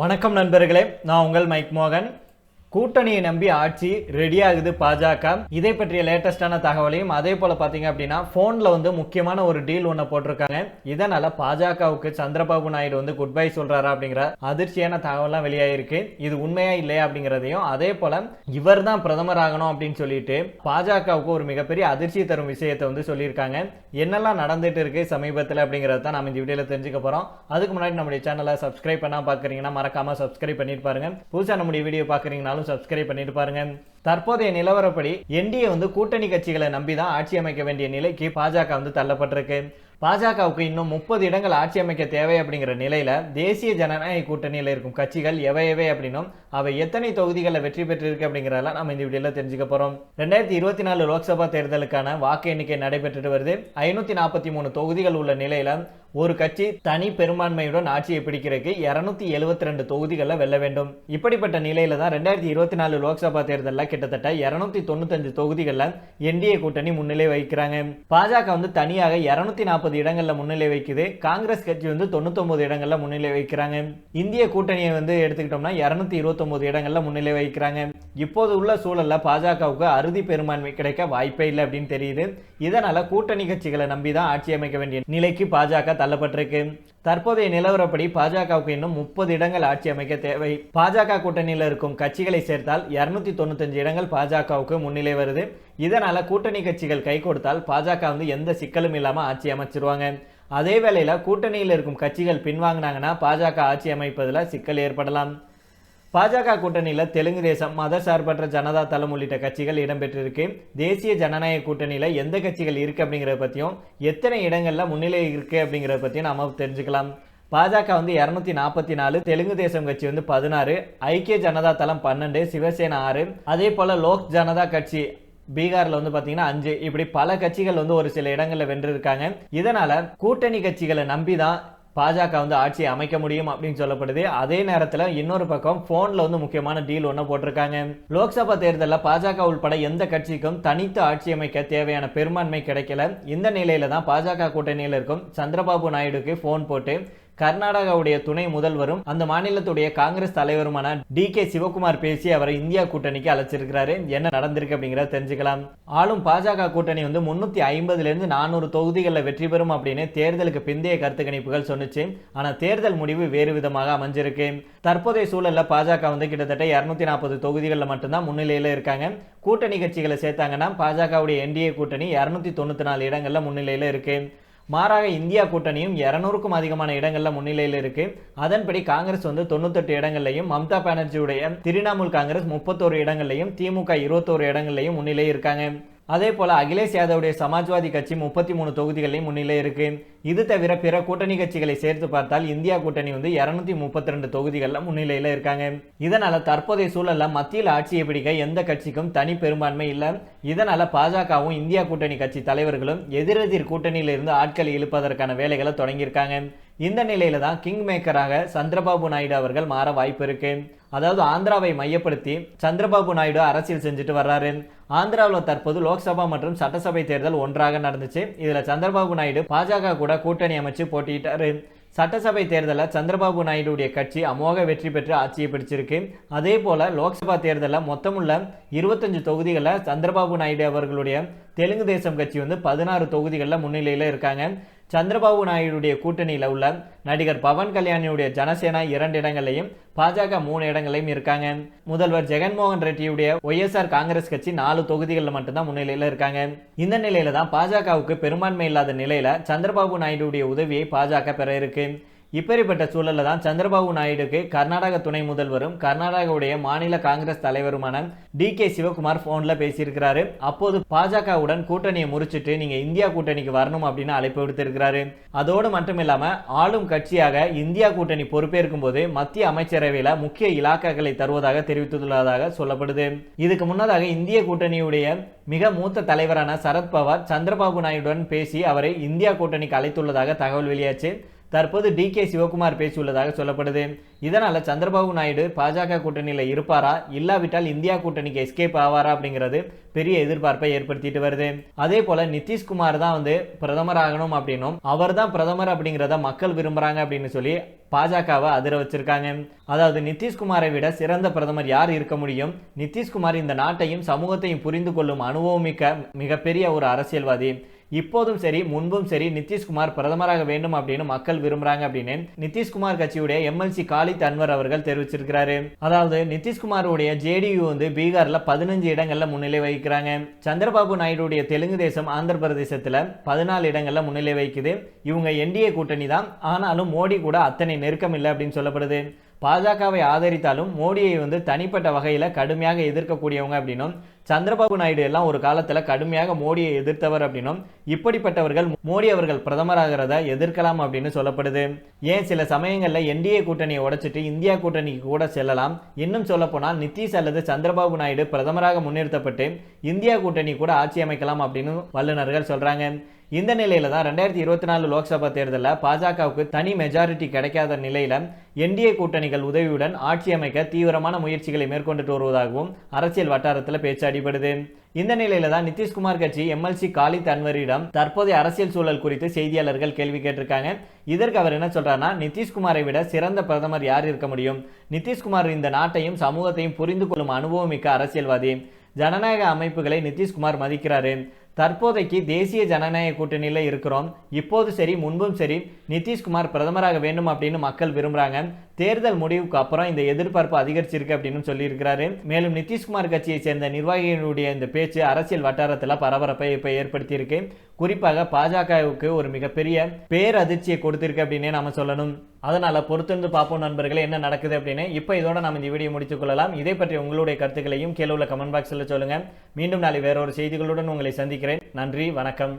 வணக்கம் நண்பர்களே நான் உங்கள் மைக் மோகன். கூட்டணியை நம்பி ஆட்சி ரெடி ஆகுது பாஜக. இதை பற்றிய லேட்டஸ்டான தகவலையும் அதே போல பாத்தீங்க அப்படின்னா போன்ல வந்து முக்கியமான ஒரு டீல் ஒன்று போட்டிருக்காங்க. இதனால பாஜகவுக்கு சந்திரபாபு நாயுடு வந்து குட் பை சொல்றாரா அப்படிங்கிற அதிர்ச்சியான தகவல்லாம் வெளியாயிருக்கு. இது உண்மையா இல்லையா அப்படிங்கிறதையும் அதே போல இவர் தான் பிரதமர் ஆகணும் அப்படின்னு சொல்லிட்டு பாஜகவுக்கு ஒரு மிகப்பெரிய அதிர்ச்சி தரும் விஷயத்தை வந்து சொல்லியிருக்காங்க. என்னெல்லாம் நடந்துட்டு இருக்கு சமீபத்தில் அப்படிங்கிறத தான் நம்ம இந்த வீடியோல தெரிஞ்சுக்க போறோம். அதுக்கு முன்னாடி நம்முடைய சேனலை சப்ஸ்கிரைப் பண்ணா பாக்குறீங்கன்னா மறக்காம சப்ஸ்கிரைப் பண்ணிட்டு பாருங்க. புதுசா நம்முடைய வீடியோ பாக்குறீங்கனாலும் சப்ஸ்கிரைப் பண்ணிட்டு பாருங்க. தற்போதைய நிலவரப்படி என்டிஏ வந்து கூட்டணி கட்சிகளை நம்பி தான் ஆட்சி அமைக்க வேண்டிய நிலைக்கு பாஜக வந்து தள்ளப்பட்டிருக்கு. பாஜகவுக்கு இன்னும் முப்பது இடங்கள் ஆட்சி அமைக்க தேவை அப்படிங்கிற நிலையில தேசிய ஜனநாயக கூட்டணியில் இருக்கும் கட்சிகள் எவை எவை அப்படின்னும் அவை எத்தனை தொகுதிகளில் வெற்றி பெற்றிருக்கு அப்படிங்கிறதெல்லாம் நம்ம இந்த வீடியோவில் தெரிஞ்சுக்க போறோம். ரெண்டாயிரத்தி இருபத்தி நாலு லோக்சபா தேர்தலுக்கான வாக்கு எண்ணிக்கை நடைபெற்றுட்டு வருது. ஐநூத்தி நாற்பத்தி மூணு தொகுதிகள் உள்ள நிலையில ஒரு கட்சி தனி பெரும்பான்மையுடன் ஆட்சியை பிடிக்கிறதுக்கு இருநூத்தி எழுபத்தி ரெண்டு தொகுதிகளில் வெல்ல வேண்டும். இப்படிப்பட்ட நிலையில தான் ரெண்டாயிரத்தி இருபத்தி நாலு லோக்சபா தேர்தலில் கிட்டத்தட்ட இருநூத்தி தொண்ணூத்தஞ்சு தொகுதிகளில் என்டிஏ கூட்டணி முன்னிலை வகிக்கிறாங்க. பாஜக வந்து தனியாக இருநூத்தி நாற்பது இடங்களில் முன்னிலை வைக்குது. காங்கிரஸ் கட்சி வந்து தொண்ணூத்தொன்பது இடங்களில் முன்னிலை வைக்கிறாங்க. இந்திய கூட்டணியை வந்து எடுத்துக்கிட்டோம்னா இருநூத்தி இருபத்தொன்பது இடங்களில் முன்னிலை வைக்கிறாங்க இப்போது உள்ள சூழலில் பாஜகவுக்கு அறுதி பெரும்பான்மை கிடைக்க வாய்ப்பே இல்லை அப்படின்னு தெரியுது. இதனால கூட்டணி கட்சிகளை நம்பி தான் ஆட்சி அமைக்க வேண்டிய நிலைக்கு பாஜக தள்ளப்பட்டிருக்கு. தற்போதைய நிலவரப்படி பாஜகவுக்கு இன்னும் முப்பது இடங்கள் ஆட்சி அமைக்க தேவை. பாஜக கூட்டணியில் இருக்கும் கட்சிகளை சேர்த்தால் இருநூத்தி தொண்ணூத்தஞ்சு இடங்கள் பாஜகவுக்கு முன்னிலை வருது. இதனால கூட்டணி கட்சிகள் கை கொடுத்தால் பாஜக வந்து எந்த சிக்கலும் இல்லாம ஆட்சி அமைச்சிருவாங்க. அதே வேளையில கூட்டணியில் இருக்கும் கட்சிகள் பின்வாங்கினாங்கன்னா பாஜக ஆட்சி அமைப்பதில் சிக்கல் ஏற்படலாம். பாஜக கூட்டணியில் தெலுங்கு தேசம் மதசார்பற்ற ஜனதா தளம் உள்ளிட்ட கட்சிகள் இடம்பெற்றிருக்கு. தேசிய ஜனநாயக கூட்டணியில் எந்த கட்சிகள் இருக்குது அப்படிங்கிறத பற்றியும் எத்தனை இடங்களில் முன்னிலை இருக்குது அப்படிங்கிறத பற்றியும் நாம் தெரிஞ்சுக்கலாம். பாஜக வந்து இரநூத்தி நாற்பத்தி நாலு தெலுங்கு தேசம் கட்சி வந்து பதினாறு ஐக்கிய ஜனதா தளம் பன்னெண்டு சிவசேனா ஆறு. அதே போல் லோக் ஜனதா கட்சி பீகாரில் வந்து பார்த்தீங்கன்னா அஞ்சு. இப்படி பல கட்சிகள் வந்து ஒரு சில இடங்களில் வென்றிருக்காங்க. இதனால் கூட்டணி கட்சிகளை நம்பி தான் பாஜக வந்து ஆட்சியை அமைக்க முடியும் அப்படின்னு சொல்லப்படுது. அதே நேரத்தில் இன்னொரு பக்கம் ஃபோனில் வந்து முக்கியமான டீல் ஒன்று போட்டிருக்காங்க. லோக்சபா தேர்தலில் பாஜக உள்பட எந்த கட்சிக்கும் தனித்து ஆட்சி அமைக்க தேவையான பெரும்பான்மை கிடைக்கல. இந்த நிலையில தான் பாஜக கூட்டணியில் இருக்கும் சந்திரபாபு நாயுடுக்கு ஃபோன் போட்டு கர்நாடகாவுடைய துணை முதல்வரும் அந்த மாநிலத்துடைய காங்கிரஸ் தலைவருமான டி கே சிவகுமார் பேசி அவரை இந்தியா கூட்டணிக்கு அழைச்சிருக்கிறாரு. என்ன நடந்திருக்கு அப்படிங்கிறத தெரிஞ்சுக்கலாம். ஆளும் பாஜக கூட்டணி வந்து முன்னூத்தி ஐம்பதுல இருந்து நானூறு தொகுதிகளில் வெற்றி பெறும் அப்படின்னு தேர்தலுக்கு பிந்தைய கருத்து கணிப்புகள் சொன்னுச்சு. ஆனா தேர்தல் முடிவு வேறு விதமாக அமைஞ்சிருக்கு. தற்போதைய சூழல்ல பாஜக வந்து கிட்டத்தட்ட இருநூத்தி நாற்பது தொகுதிகளில் மட்டும்தான் முன்னிலையில இருக்காங்க. கூட்டணி கட்சிகளை சேர்த்தாங்கன்னா பாஜகவுடைய என்டிஏ கூட்டணி இருநூத்தி தொண்ணூத்தி நாலு இடங்கள்ல முன்னிலையில இருக்கு. மாறாக இந்தியா கூட்டணியும் இரநூறுக்கும் அதிகமான இடங்களில் முன்னிலையில் இருக்கு. அதன்படி காங்கிரஸ் வந்து தொண்ணூத்தெட்டு இடங்கள்லையும் மம்தா பானர்ஜியுடைய திரிணாமுல் காங்கிரஸ் முப்பத்தோரு இடங்கள்லையும் திமுக இருபத்தோரு இடங்கள்லையும் முன்னிலை இருக்காங்க. அதே போல அகிலேஷ் யாதவுடைய சமாஜ்வாதி கட்சி முப்பத்தி மூணு தொகுதிகளையும் முன்னிலை இருக்கு. இது தவிர பிற கூட்டணி கட்சிகளை சேர்த்து பார்த்தால் இந்தியா கூட்டணி வந்து இருநூத்தி முப்பத்தி ரெண்டு தொகுதிகளில் முன்னிலையில இருக்காங்க. இதனால தற்போதைய சூழல்ல மத்தியில் ஆட்சியை பிடிக்க எந்த கட்சிக்கும் தனி பெரும்பான்மை இல்லை. இதனால பாஜகவும் இந்தியா கூட்டணி கட்சி தலைவர்களும் எதிரெதிர் கூட்டணியில இருந்து ஆட்களை இழுப்பதற்கான வேலைகளை தொடங்கியிருக்காங்க. இந்த நிலையில தான் கிங் மேக்கராக சந்திரபாபு நாயுடு அவர்கள் மாற வாய்ப்பு இருக்கு. அதாவது ஆந்திராவை மையப்படுத்தி சந்திரபாபு நாயுடு அரசியல் செஞ்சுட்டு வர்றாரு. ஆந்திராவில் தற்போது லோக்சபா மற்றும் சட்டசபை தேர்தல் ஒன்றாக நடந்துச்சு. இதில் சந்திரபாபு நாயுடு பாஜக கூட கூட்டணி அமைச்சு போட்டியிட்டார். சட்டசபை தேர்தலில் சந்திரபாபு நாயுடுடைய கட்சி அமோக வெற்றி பெற்று ஆட்சியை பிடிச்சிருக்கு. அதே போல லோக்சபா தேர்தலில் மொத்தமுள்ள இருபத்தஞ்சு தொகுதிகளில் சந்திரபாபு நாயுடு அவர்களுடைய தெலுங்கு தேசம் கட்சி வந்து பதினாறு தொகுதிகளில் முன்னிலையில் இருக்காங்க. சந்திரபாபு நாயுடுடைய கூட்டணியில் உள்ள நடிகர் பவன் கல்யாணியுடைய ஜனசேனா இரண்டு இடங்களையும் பாஜக மூணு இடங்களையும் இருக்காங்க. முதல்வர் ஜெகன்மோகன் ரெட்டியுடைய ஒய்எஸ்ஆர் காங்கிரஸ் கட்சி நாலு தொகுதிகளில் மட்டும்தான் முன்னிலையில் இருக்காங்க. இந்த நிலையில தான் பாஜகவுக்கு பெரும்பான்மை இல்லாத நிலையில சந்திரபாபு நாயுடுடைய உதவியை பாஜக பெற இருக்கு. இப்பேற்பட்ட சூழல்ல தான் சந்திரபாபு நாயுடுக்கு கர்நாடக துணை முதல்வரும் கர்நாடகாவுடைய மாநில காங்கிரஸ் தலைவருமான டி கே சிவகுமார் ஃபோனில் பேசியிருக்கிறாரு. அப்போது பாஜகவுடன் கூட்டணியை முறிச்சிட்டு நீங்கள் இந்தியா கூட்டணிக்கு வரணும் அப்படின்னு அழைப்பு விடுத்திருக்கிறாரு. அதோடு மட்டும் இல்லாமல் ஆளும் கட்சியாக இந்தியா கூட்டணி பொறுப்பேற்கும் போது மத்திய அமைச்சரவையில முக்கிய இலாக்காக்களை தருவதாக தெரிவித்துள்ளதாக சொல்லப்படுது. இதுக்கு முன்னதாக இந்திய கூட்டணியுடைய மிக மூத்த தலைவரான சரத்பவார் சந்திரபாபு நாயுடுடன் பேசி அவரை இந்தியா கூட்டணிக்கு அழைத்துள்ளதாக தகவல் வெளியாச்சு. தற்போது டி கே சிவகுமார் பேசியுள்ளதாக சொல்லப்படுது. இதனால் சந்திரபாபு நாயுடு பாஜக கூட்டணியில் இருப்பாரா? இல்லாவிட்டால் இந்தியா கூட்டணிக்கு எஸ்கேப் ஆவாரா? அப்படிங்கிறது பெரிய எதிர்பார்ப்பை ஏற்படுத்திட்டு வருது. அதே போல நிதிஷ்குமார் தான் வந்து பிரதமர் ஆகணும் அப்படின்னும் அவர் தான் பிரதமர் அப்படிங்கிறத மக்கள் விரும்புறாங்க அப்படின்னு சொல்லி பாஜகவை அதிர வச்சிருக்காங்க. அதாவது நிதிஷ்குமாரை விட சிறந்த பிரதமர் யார் இருக்க முடியும்? நிதிஷ்குமார் இந்த நாட்டையும் சமூகத்தையும் புரிந்து கொள்ளும் அனுபவமிக்க மிகப்பெரிய ஒரு அரசியல்வாதி. இப்போதும் சரி முன்பும் சரி நிதிஷ்குமார் பிரதமராக வேண்டும் அப்படின்னு மக்கள் விரும்புறாங்க அப்படின்னு நிதிஷ்குமார் கட்சியுடைய எம்எல்சி காலித் அன்வர் அவர்கள் தெரிவிச்சிருக்கிறாரு. அதாவது நிதிஷ்குமாருடைய ஜேடியு வந்து பீகார்ல பதினஞ்சு இடங்கள்ல முன்னிலை வகிக்கிறாங்க. சந்திரபாபு நாயுடுடைய தெலுங்கு தேசம் ஆந்திர பிரதேசத்துல பதினாலு இடங்கள்ல முன்னிலை வகிக்குது. இவங்க என்டிஏ கூட்டணி தான் ஆனாலும் மோடி கூட அத்தனை நெருக்கம் இல்லை அப்படின்னு சொல்லப்படுது. பாஜகவை ஆதரித்தாலும் மோடியை வந்து தனிப்பட்ட வகையில் கடுமையாக எதிர்க்கக்கூடியவங்க அப்படின்னும் சந்திரபாபு நாயுடு எல்லாம் ஒரு காலத்தில் கடுமையாக மோடியை எதிர்த்தவர் அப்படின்னும் இப்படிப்பட்டவர்கள் மோடி அவர்கள் பிரதமராகிறத எதிர்க்கலாம் அப்படின்னு சொல்லப்படுது. ஏன் சில சமயங்களில் என்டிஏ கூட்டணியை உடைச்சிட்டு இந்தியா கூட்டணிக்கு கூட செல்லலாம். இன்னும் சொல்லப்போனால் நிதிஷ் அல்லது சந்திரபாபு நாயுடு பிரதமராக முன்னிறுத்தப்பட்டு இந்தியா கூட்டணி கூட ஆட்சி அமைக்கலாம் அப்படின்னு வல்லுநர்கள் சொல்கிறாங்க இந்த நிலையில தான் ரெண்டாயிரத்தி இருபத்தி நாலு லோக்சபா தேர்தலில் பாஜகவுக்கு தனி மெஜாரிட்டி கிடைக்காத நிலையில என்டிஏ கூட்டணிகள் உதவியுடன் ஆட்சி அமைக்க தீவிரமான முயற்சிகளை மேற்கொண்டுட்டு வருவதாகவும் அரசியல் வட்டாரத்தில் பேச்சு அடிபடுது. இந்த நிலையில தான் நிதிஷ்குமார் கட்சி எம்எல்சி காலித் அன்வரிடம் தற்போதைய அரசியல் சூழல் குறித்து செய்தியாளர்கள் கேள்வி கேட்டிருக்காங்க. இதற்கு அவர் என்ன சொல்றாருன்னா நிதிஷ்குமாரை விட சிறந்த பிரதமர் யார் இருக்க முடியும்? நிதிஷ்குமார் இந்த நாட்டையும் சமூகத்தையும் புரிந்து கொள்ளும் அனுபவமிக்க அரசியல்வாதி. ஜனநாயக அமைப்புகளை நிதிஷ்குமார் மதிக்கிறாரு. தற்போதைக்கு தேசிய ஜனநாயக கூட்டணியில் இருக்கிறோம். இப்போது சரி முன்பும் சரி நிதிஷ்குமார் பிரதமராக வேண்டும் அப்படின்னு மக்கள் விரும்புகிறாங்க தேர்தல் முடிவுக்கு அப்புறம் இந்த எதிர்பார்ப்பு அதிகரிச்சிருக்கு அப்படின்னு சொல்லியிருக்கிறாரு. மேலும் நிதிஷ்குமார் கட்சியை சேர்ந்த நிர்வாகிகளுடைய இந்த பேச்சு அரசியல் வட்டாரத்தில் பரபரப்பை இப்போ ஏற்படுத்தியிருக்கு. குறிப்பாக பாஜகவுக்கு ஒரு மிகப்பெரிய பேரதிர்ச்சியை கொடுத்திருக்கு அப்படின்னே நம்ம சொல்லணும். அதனால பொறுத்திருந்து பார்ப்போம் நண்பர்களே என்ன நடக்குது அப்படின்னு. இப்போ இதோட நம்ம இந்த வீடியோ முடித்துக்கொள்ளலாம் இதை பற்றி உங்களுடைய கருத்துக்களையும் கீழே உள்ள கமெண்ட் பாக்ஸில் சொல்லுங்கள் மீண்டும் நாளை வேறொரு செய்திகளுடன் உங்களை சந்திக்கிறேன். நன்றி வணக்கம்.